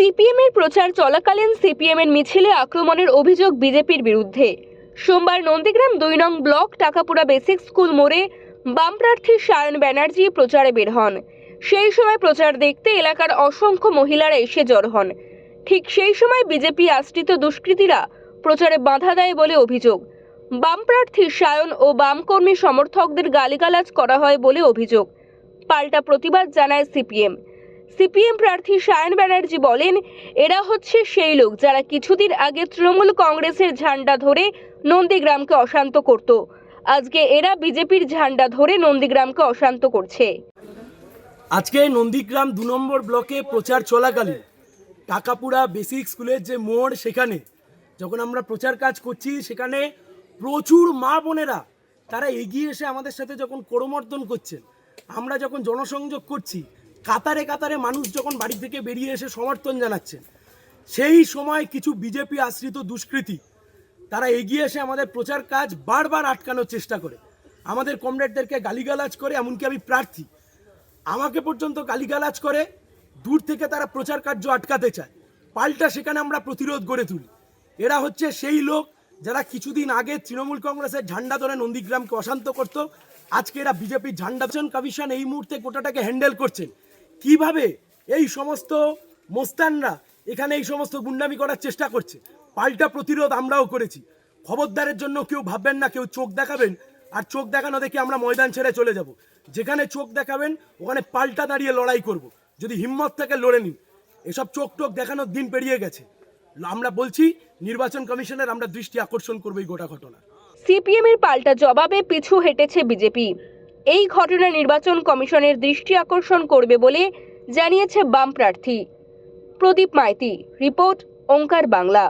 CPM এর প্রচার চলাকালীন সিপিএম এর মিছিলে আক্রমণের অভিযোগ বিজেপির বিরুদ্ধে। সোমবার নন্দীগ্রাম দুই নং ব্লক, টাকাপুরা বেসিক স্কুল মোড়ে বাম প্রার্থী সায়ন ব্যানার্জি প্রচারে বের হন। সেই সময় প্রচার দেখতে এলাকার অসংখ্য মহিলারা এসে জড় হন। ঠিক সেই সময় বিজেপি আশ্রিত দুষ্কৃতীরা প্রচারে বাধা দেয় বলে অভিযোগ। বাম প্রার্থী সায়ন ও বাম কর্মী সমর্থকদের গালিগালাজ করা হয় বলে অভিযোগ। পাল্টা প্রতিবাদ জানায় সিপিএম। সিপিএম প্রার্থী সায়ন ব্যানার্জি বলেন, এরা হচ্ছে সেই লোক যারা কিছুদিন আগে তৃণমূল কংগ্রেসের ঝান্ডা ধরে নন্দীগ্রামকে অশান্ত করত। আজকে এরা বিজেপির ঝান্ডা ধরে নন্দীগ্রামকে অশান্ত করছে। আজকে নন্দীগ্রাম দু নম্বর ব্লকে প্রচার চলাকালীন টাকাপুরা বেসিক স্কুলের যে মোড় সেখানে যখন আমরা প্রচার কাজ করছি, সেখানে প্রচুর মা বোনেরা, তারা এগিয়ে এসে আমাদের সাথে যখন করমর্দন করছেন, আমরা যখন জনসংযোগ করছি কাতারে কাতারে মানুষ যখন বাড়ি থেকে বেরিয়ে এসে সমর্থন জানাচ্ছেন সেই সময় কিছু বিজেপি আশ্রিত দুষ্কৃতী, তারা এগিয়ে এসে আমাদের প্রচার কাজ বারবার আটকানোর চেষ্টা করে। আমাদের কমরেডদেরকে গালিগালাজ করে, এমনকি আমি প্রার্থী। আমাকে পর্যন্ত গালিগালাজ করে, দূর থেকে তারা প্রচার কার্য আটকাতে চায়। পাল্টা সেখানে আমরা প্রতিরোধ গড়ে তুলি। এরা হচ্ছে সেই লোক যারা কিছুদিন আগে তৃণমূল কংগ্রেসের ঝান্ডা ধরে নন্দীগ্রামকে অশান্ত করত। আজকে এরা বিজেপির ঝান্ডা কমিশন এই মুহূর্তে গোটাটাকে হ্যান্ডেল করছেন। কীভাবে এই সমস্ত মোস্তানরা এখানে এই সমস্ত গুন্ডামি করার চেষ্টা করছে? পাল্টা প্রতিরোধ আমরাও করেছি। খবরদারের জন্য কেউ ভাববেন না, কেউ চোখ দেখাবেন। আর চোখ দেখানো দেখে আমরা ময়দান ছেড়ে চলে যাব। যেখানে চোখ দেখাবেন, ওখানে পাল্টা দাঁড়িয়ে লড়াই করব। যদি হিম্মত থেকে লড়ে নিন। এসব চোখ টোক দেখানোর দিন পেরিয়ে গেছে। আমরা বলছি, নির্বাচন কমিশনের আমরা দৃষ্টি আকর্ষণ করব এই গোটা ঘটনা। সিপিএম এর পাল্টা জবাবে পিছু হেঁটেছে বিজেপি। এই ঘটনা নির্বাচন কমিশনের দৃষ্টি আকর্ষণ করবে বলে জানিয়েছে বাম প্রার্থী। প্রদীপ মাইতি, রিপোর্ট, ওঙ্কার বাংলা।